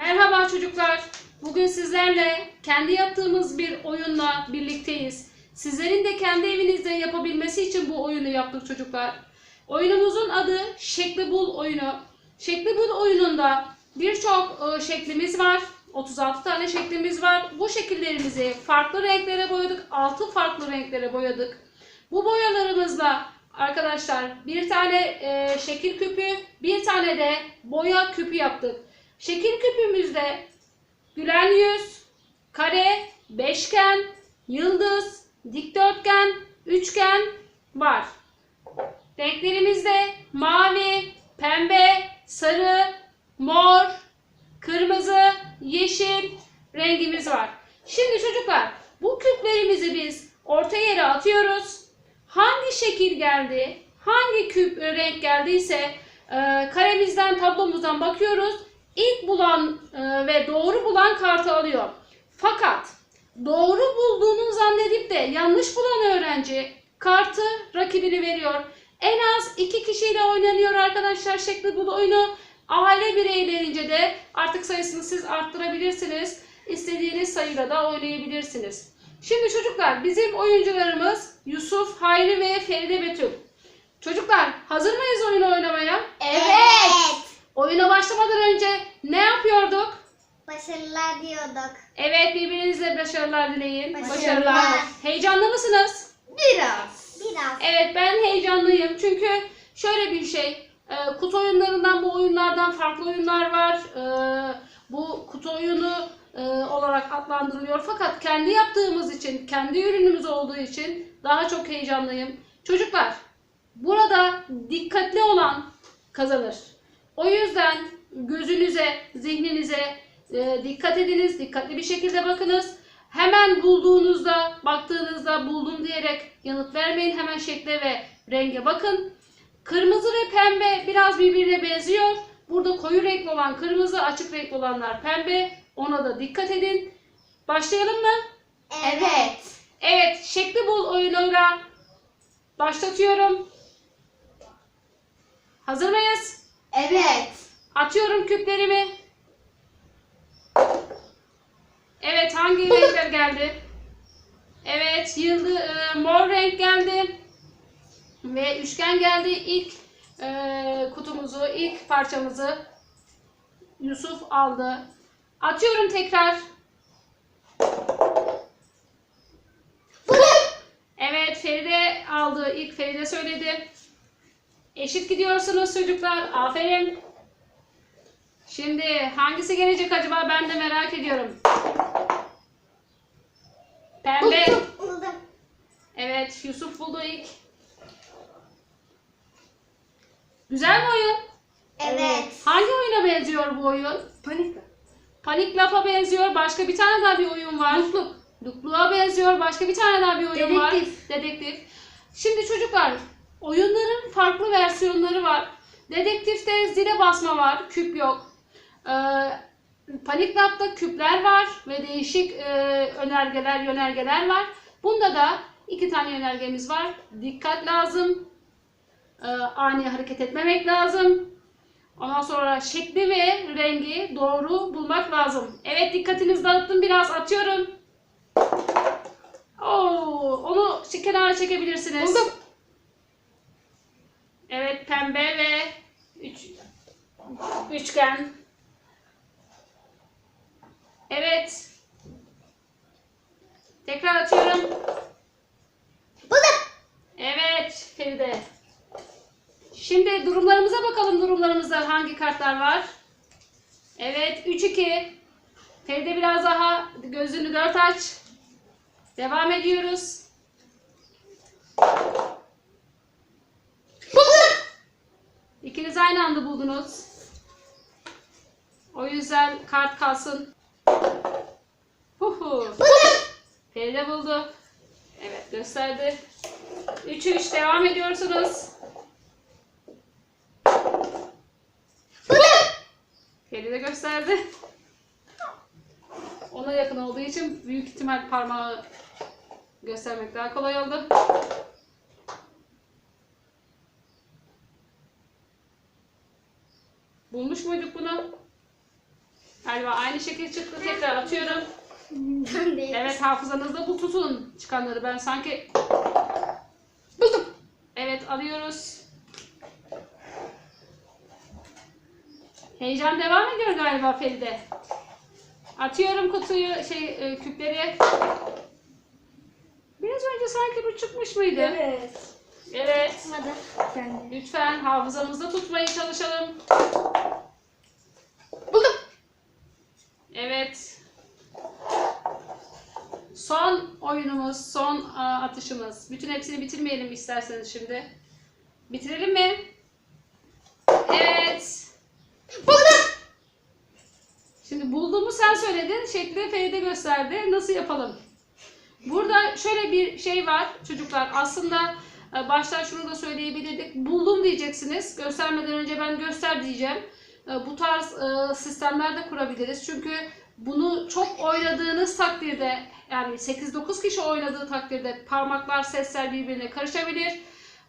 Merhaba çocuklar. Bugün sizlerle kendi yaptığımız bir oyunla birlikteyiz. Sizlerin de kendi evinizde yapabilmesi için bu oyunu yaptık çocuklar. Oyunumuzun adı Şekli Bul oyunu. Şekli Bul oyununda birçok e, şeklimiz var. 36 tane şeklimiz var. Bu şekillerimizi farklı renklere boyadık. 6 farklı renklere boyadık. Bu boyalarımızla arkadaşlar bir tane e, şekil küpü, bir tane de boya küpü yaptık. Şekil küpümüzde gülen yüz, kare, beşgen, yıldız, dikdörtgen, üçgen var. Renklerimizde mavi, pembe, sarı, mor, kırmızı, yeşil rengimiz var. Şimdi çocuklar bu küplerimizi biz orta yere atıyoruz. Hangi şekil geldi, hangi küp e, renk geldiyse e, karemizden, tablomuzdan bakıyoruz. İlk bulan e, ve doğru bulan kartı alıyor. Fakat doğru bulduğunu zannedip de yanlış bulan öğrenci kartı rakibini veriyor. En az iki kişiyle oynanıyor arkadaşlar şekli bu oyunu. Aile bireylerince de artık sayısını siz arttırabilirsiniz. İstediğiniz sayıyla da oynayabilirsiniz. Şimdi çocuklar bizim oyuncularımız Yusuf, Hayri ve Feride Betül. Çocuklar hazır mıyız oyunu oynamaya? Evet. Oyuna başlamadan önce ne yapıyorduk? Başarılar diyorduk. Evet birbirinizle başarılar dileyin. Başarılar. Heyecanlı mısınız? Biraz. Biraz. Evet ben heyecanlıyım çünkü şöyle bir şey. e, kutu oyunlarından bu oyunlardan farklı oyunlar var. E, bu kutu oyunu e, olarak adlandırılıyor. Fakat kendi yaptığımız için, kendi ürünümüz olduğu için daha çok heyecanlıyım. Çocuklar burada dikkatli olan kazanır. O yüzden gözünüze, zihninize e, dikkat ediniz, dikkatli bir şekilde bakınız. Hemen bulduğunuzda, baktığınızda buldum diyerek yanıt vermeyin. Hemen şekle ve renge bakın. Kırmızı ve pembe biraz birbirine benziyor. Burada koyu renkli olan kırmızı, açık renkli olanlar pembe. Ona da dikkat edin. Başlayalım mı? Evet. Evet, şekli bul oyunuyla başlatıyorum. Hazır mıyız? Evet. Atıyorum küplerimi. Evet, hangi renkler geldi? Evet, yıldız, e, mor renk geldi. Ve üçgen geldi. İlk e, kutumuzu, ilk parçamızı Yusuf aldı. Atıyorum tekrar. Evet, Feride aldı. İlk Feride söyledi. Eşit gidiyorsunuz çocuklar. Aferin. Şimdi hangisi gelecek acaba ben de merak ediyorum. Pembe. Evet Yusuf buldu ilk. Güzel mi oyun? Evet. Hangi oyuna benziyor bu oyun? Panik. Panik Lap'a benziyor. Başka bir tane daha bir oyun var. Dukluk. Dukluğa benziyor. Başka bir tane daha bir oyun var. Dedektif. Dedektif. Şimdi çocuklar oyunların farklı versiyonları var. Dedektifte zile basma var. Küp yok. Ee, Panik Lap'ta küpler var ve değişik e, önergeler, yönergeler var. Bunda da iki tane yönergemiz var. Dikkat lazım. Ee, ani hareket etmemek lazım. Ondan sonra şekli ve rengi doğru bulmak lazım. Evet dikkatinizi dağıttım biraz atıyorum. Oo, onu kenara çekebilirsiniz. Buldum. Evet pembe ve üç, üçgen. Evet. Tekrar atıyorum. Buldum. Evet Feride. Şimdi durumlarımıza bakalım durumlarımızda hangi kartlar var. Evet 3-2. Feride biraz daha gözünü dört aç. Devam ediyoruz. Buldum. İkiniz aynı anda buldunuz. O yüzden kart kalsın. Huhu. Feride buldu. Evet gösterdi. 3-3 devam ediyorsunuz. Feride gösterdi. Ona yakın olduğu için büyük ihtimal parmağı göstermek daha kolay oldu. Bulmuş muyduk bunu? Galiba aynı şekil çıktı. Tekrar atıyorum. Evet hafızanızda bu tutun çıkanları. Ben sanki buldum. Evet alıyoruz. Heyecan devam ediyor galiba Feride. Atıyorum kutuyu şey e, küpleri. Biraz önce sanki bu çıkmış mıydı? Evet. Evet. Çıkmadı. Lütfen hafızamızda tutmaya çalışalım. Buldum. Evet. Son oyunumuz, son atışımız. Bütün hepsini bitirmeyelim isterseniz şimdi. Bitirelim mi? Evet. Buldum. Şimdi bulduğumu sen söyledin. Şekli Feride gösterdi. Nasıl yapalım? Burada şöyle bir şey var çocuklar. Aslında baştan şunu da söyleyebilirdik. Buldum diyeceksiniz. Göstermeden önce ben göster diyeceğim. E, Bu tarz e, sistemler de kurabiliriz. Çünkü bunu çok oynadığınız takdirde yani 8-9 kişi oynadığı takdirde parmaklar, sesler birbirine karışabilir.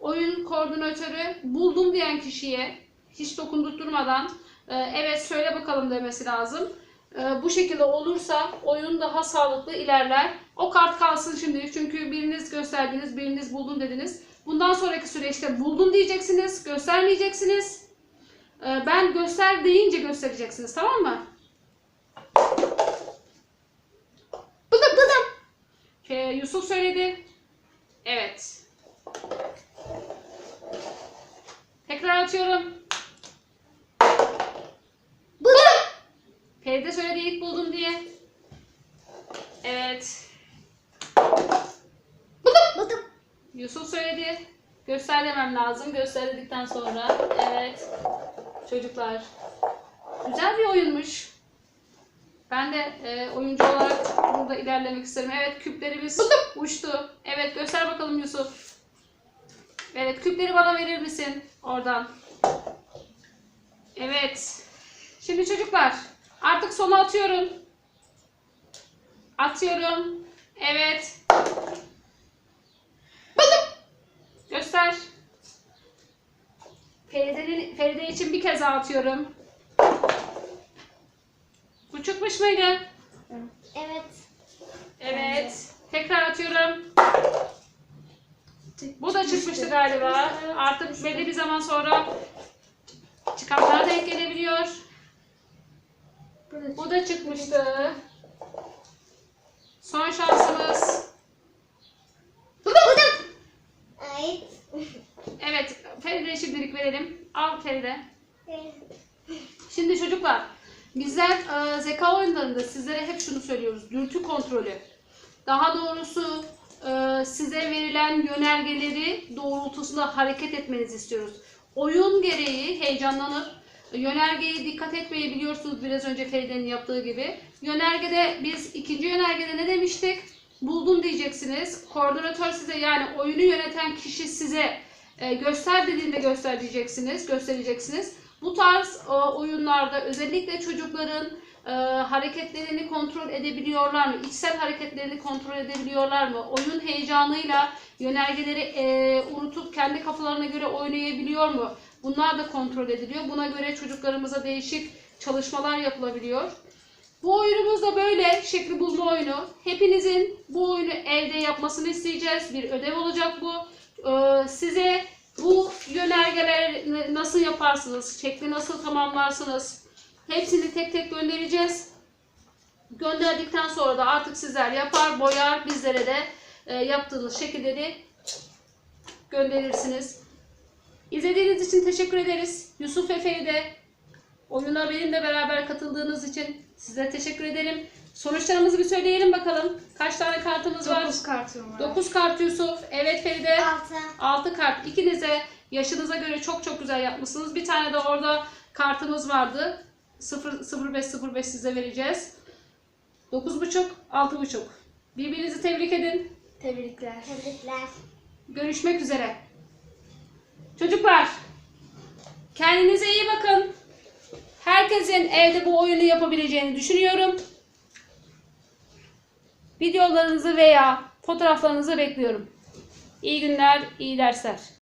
Oyun koordinatörü buldum diyen kişiye hiç dokundurtmadan e, evet söyle bakalım demesi lazım. E, Bu şekilde olursa oyun daha sağlıklı ilerler. O kart kalsın şimdi çünkü biriniz gösterdiniz, biriniz buldum dediniz. Bundan sonraki süreçte buldum diyeceksiniz, göstermeyeceksiniz. E, Ben göster deyince göstereceksiniz tamam mı? Buldum buldum. Ee, Yusuf söyledi. Evet. Tekrar atıyorum. Buldum. Feride söyledi ilk buldum diye. Evet. Buldum. Buldum. Yusuf söyledi. Göster demem lazım. Göster dedikten sonra. Evet. Çocuklar. Güzel bir oyunmuş. Ben de e, oyuncu olarak burada ilerlemek isterim. Evet küplerimiz uçtu. Evet göster bakalım Yusuf. Evet küpleri bana verir misin? Oradan. Evet. Şimdi çocuklar artık sona atıyorum. Atıyorum. Evet. Göster. Feride'nin Feride için bir kez atıyorum. Bu çıkmış mıydı? Evet. Evet. Tekrar atıyorum. Bu da çıkmıştı galiba. Artık belli bir zaman sonra çıkanlara denk gelebiliyor. Bu da çıkmıştı. Son şansımız. Buldum. Buldum. Ay. Feride'ye şimdilik verelim. Al Feride. Şimdi çocuklar, bizler e, zeka oyunlarında sizlere hep şunu söylüyoruz. Dürtü kontrolü. Daha doğrusu e, size verilen yönergeleri doğrultusunda hareket etmenizi istiyoruz. Oyun gereği heyecanlanıp yönergeye dikkat etmeyi biliyorsunuz biraz önce Feride'nin yaptığı gibi. Yönergede biz ikinci yönergede ne demiştik? Buldum diyeceksiniz. Koordinatör size yani oyunu yöneten kişi size e, göster dediğinde göster diyeceksiniz, göstereceksiniz. Bu tarz e, oyunlarda özellikle çocukların e, hareketlerini kontrol edebiliyorlar mı? İçsel hareketlerini kontrol edebiliyorlar mı? Oyun heyecanıyla yönergeleri e, unutup kendi kafalarına göre oynayabiliyor mu? Bunlar da kontrol ediliyor. Buna göre çocuklarımıza değişik çalışmalar yapılabiliyor. Bu oyunumuz da böyle şekli bulma oyunu. Hepinizin bu oyunu evde yapmasını isteyeceğiz. Bir ödev olacak bu. Ee, size bu yönergeleri nasıl yaparsınız, şekli nasıl tamamlarsınız hepsini tek tek göndereceğiz. Gönderdikten sonra da artık sizler yapar, boyar, bizlere de e, yaptığınız şekilleri gönderirsiniz. İzlediğiniz için teşekkür ederiz. Yusuf ve Feride oyuna benimle beraber katıldığınız için size teşekkür ederim. Sonuçlarımızı bir söyleyelim bakalım. Kaç tane kartımız var? 9 kartım var. 9 kart Yusuf. Evet Feride. Altı. 6 kart. İkinize yaşınıza göre çok çok güzel yapmışsınız. Bir tane de orada kartımız vardı. 0 05 05 size vereceğiz. 9,5 6,5. Birbirinizi tebrik edin. Tebrikler. Tebrikler. Görüşmek üzere. Çocuklar, kendinize iyi bakın. Herkesin evde bu oyunu yapabileceğini düşünüyorum. Videolarınızı veya fotoğraflarınızı bekliyorum. İyi günler, iyi dersler.